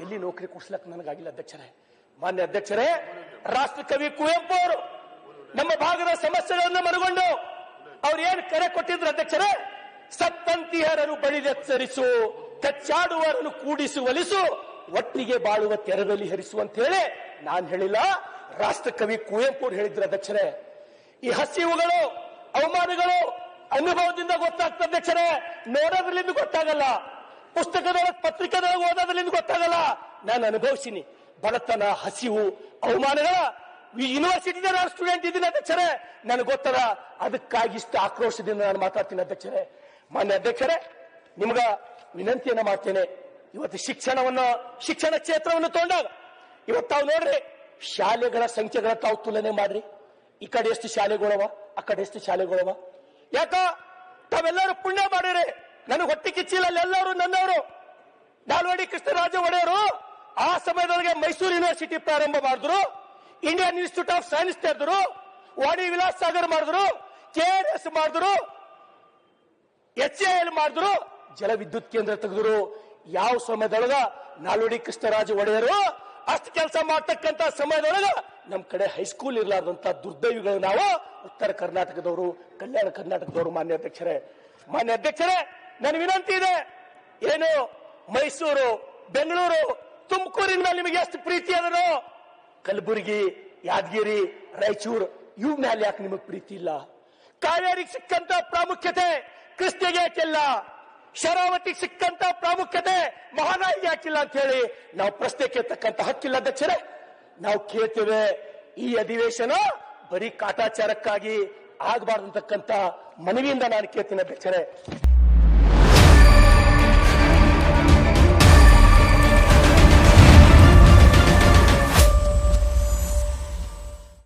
ಎಲ್ಲಿ ನೌಕರಿ ಕೊಡ್ಸ್ಲಕ್ ನನಗಾಗಿಲ್ಲ ಅಧ್ಯಕ್ಷರೇ. ಮಾನ್ಯ ಅಧ್ಯಕ್ಷರೇ ರಾಷ್ಟ್ರಕವಿ ಕುವೆಂಪು ಅವರು ನಮ್ಮ ಭಾಗದ ಸಮಸ್ಯೆಗಳನ್ನು ಮನಗೊಂಡು ಅವ್ರು ಏನ್ ಕರೆ ಕೊಟ್ಟಿದ್ರು ಅಧ್ಯಕ್ಷರೇ, ಸತ್ತಂತಿಹರರು ಬಳಿದೆಚ್ಚರಿಸು ಕಚ್ಚಾಡುವರನ್ನು ಕೂಡಿಸು, ಒಲಿಸು, ಒಟ್ಟಿಗೆ ಬಾಳುವ ತೆರದಲ್ಲಿ ಹರಿಸು ಅಂತ ಹೇಳಿ ನಾನ್ ಹೇಳಿಲ್ಲ. ರಾಷ್ಟ್ರಕವಿ ಕುವೆಂಪು ಅವ್ರು ಹೇಳಿದ್ರು ಅಧ್ಯಕ್ಷರೇ. ಈ ಹಸಿವುಗಳು, ಅವಮಾನಗಳು ಅನುಭವದಿಂದ ಗೊತ್ತಾಗ್ತದೆ ಅಧ್ಯಕ್ಷರೇ. ನೋಡೋದ್ರಲ್ಲಿಂದ ಗೊತ್ತಾಗಲ್ಲ. ಪುಸ್ತಕದೊಳಗೆ, ಪತ್ರಿಕೆದೊಳಗೆ ಓದೋದ್ರಲ್ಲಿ ಗೊತ್ತಾಗಲ್ಲ. ನಾನು ಅನುಭವಿಸಿನಿ ಬಡತನ, ಹಸಿವು, ಅವಮಾನಗಳ ಯೂನಿವರ್ಸಿಟಿದ ನಾನು ಸ್ಟೂಡೆಂಟ್ ಇದ್ದೀನಿ ಅಧ್ಯಕ್ಷರೇ? ನನಗೆ ಗೊತ್ತದ. ಅದಕ್ಕಾಗಿ ಇಷ್ಟು ಆಕ್ರೋಶದಿಂದ ನಾನು ಮಾತಾಡ್ತೀನಿ ಅಧ್ಯಕ್ಷರೇ. ಮಾನ್ಯ ಅಧ್ಯಕ್ಷರೇ, ನಿಮ್ಗ ವಿನಂತಿಯನ್ನ ಮಾಡ್ತೇನೆ. ಇವತ್ತು ಶಿಕ್ಷಣವನ್ನ, ಶಿಕ್ಷಣ ಕ್ಷೇತ್ರವನ್ನು ತಗೊಂಡಾಗ, ಇವತ್ತು ತಾವು ನೋಡ್ರಿ, ಶಾಲೆಗಳ ಸಂಖ್ಯೆಗಳ ತಾವು ತುಲನೆ ಮಾಡ್ರಿ. ಈ ಕಡೆ ಎಷ್ಟು ಶಾಲೆಗಳವ, ಆ ಕಡೆ ಎಷ್ಟು ಶಾಲೆಗಳವ. ಯಾಕ? ತಾವೆಲ್ಲರೂ ಪುಣ್ಯ ಮಾಡಿರಿ. ನನಗೆ ಹೊಟ್ಟೆ ಕಿಚ್ಚಿಲ್ಲ ಎಲ್ಲರೂ ನನ್ನವರು. ನಾಲ್ವಡಿ ಕೃಷ್ಣರಾಜ ಒಡೆಯರು ಆ ಸಮಯದೊಳಗೆ ಮೈಸೂರು ಯೂನಿವರ್ಸಿಟಿ ಪ್ರಾರಂಭ ಮಾಡಿದ್ರು. ಇಂಡಿಯನ್ ಇನ್ಸ್ಟಿಟ್ಯೂಟ್ ಆಫ್ ಸೈನ್ಸ್ ತೆರೆದ್ರು. ವಾಣಿ ವಿಲಾಸ್ ಸಾಗರ್ ಮಾಡಿದ್ರು. ಕೆ ಎಸ್ ಮಾಡಿದ್ರು. ಎಚ್ ಎಲ್ ಮಾಡಿದ್ರು. ಜಲ ವಿದ್ಯುತ್ ಕೇಂದ್ರ ತೆಗೆದ್ರು. ಯಾವ ಸಮಯದೊಳಗ ನಾಲ್ವಡಿ ಕೃಷ್ಣರಾಜ ಒಡೆಯರು? ಅಷ್ಟು ಕೆಲಸ ಮಾಡ್ತಕ್ಕಂತ ಸಮಯದೊಳಗ ನಮ್ ಕಡೆ ಹೈಸ್ಕೂಲ್ ಇರ್ಲಾರ್ದಂತ ದುರ್ದೈವಿಗಳು ನಾವು ಉತ್ತರ ಕರ್ನಾಟಕದವರು, ಕಲ್ಯಾಣ ಕರ್ನಾಟಕದವರು ಮಾನ್ಯ ಅಧ್ಯಕ್ಷರೇ. ಮಾನ್ಯ ಅಧ್ಯಕ್ಷರೇ ನನ್ನ ವಿನಂತಿ ಇದೆ. ಏನು? ಮೈಸೂರು, ಬೆಂಗಳೂರು ತುಮಕೂರಿನ ಮೇಲೆ ನಿಮಗೆ ಎಷ್ಟು ಪ್ರೀತಿ ಅದರೋ ಕಲಬುರಗಿ, ಯಾದಗಿರಿ, ರಾಯಚೂರು, ಇವ್ ಮೇಲೆ ಯಾಕೆ ನಿಮಗೆ ಪ್ರೀತಿ ಇಲ್ಲ? ಕಾವೇರಿಗೆ ಸಿಕ್ಕಂತ ಪ್ರಾಮುಖ್ಯತೆ ಕೃಷ್ಣಗೆ ಯಾಕಿಲ್ಲ? ಶರಾವತಿಗೆ ಸಿಕ್ಕಂತ ಪ್ರಾಮುಖ್ಯತೆ ಮಹಾನಾಯಿಗೆ ಯಾಕಿಲ್ಲ ಅಂತ ಹೇಳಿ ನಾವು ಪ್ರಶ್ನೆ ಕೇಳ್ತಕ್ಕಂತ ಹಕ್ಕಿಲ್ಲ ಅಧ್ಯಕ್ಷರೇ. ನಾವು ಕೇಳ್ತೇವೆ, ಈ ಅಧಿವೇಶನ ಬರೀ ಕಾಟಾಚಾರಕ್ಕಾಗಿ ಆಗಬಾರ್ದಂತಕ್ಕಂತ ಮನವಿಯಿಂದ ನಾನು ಕೇಳ್ತೀನಿ ಅಧ್ಯಕ್ಷರೇ.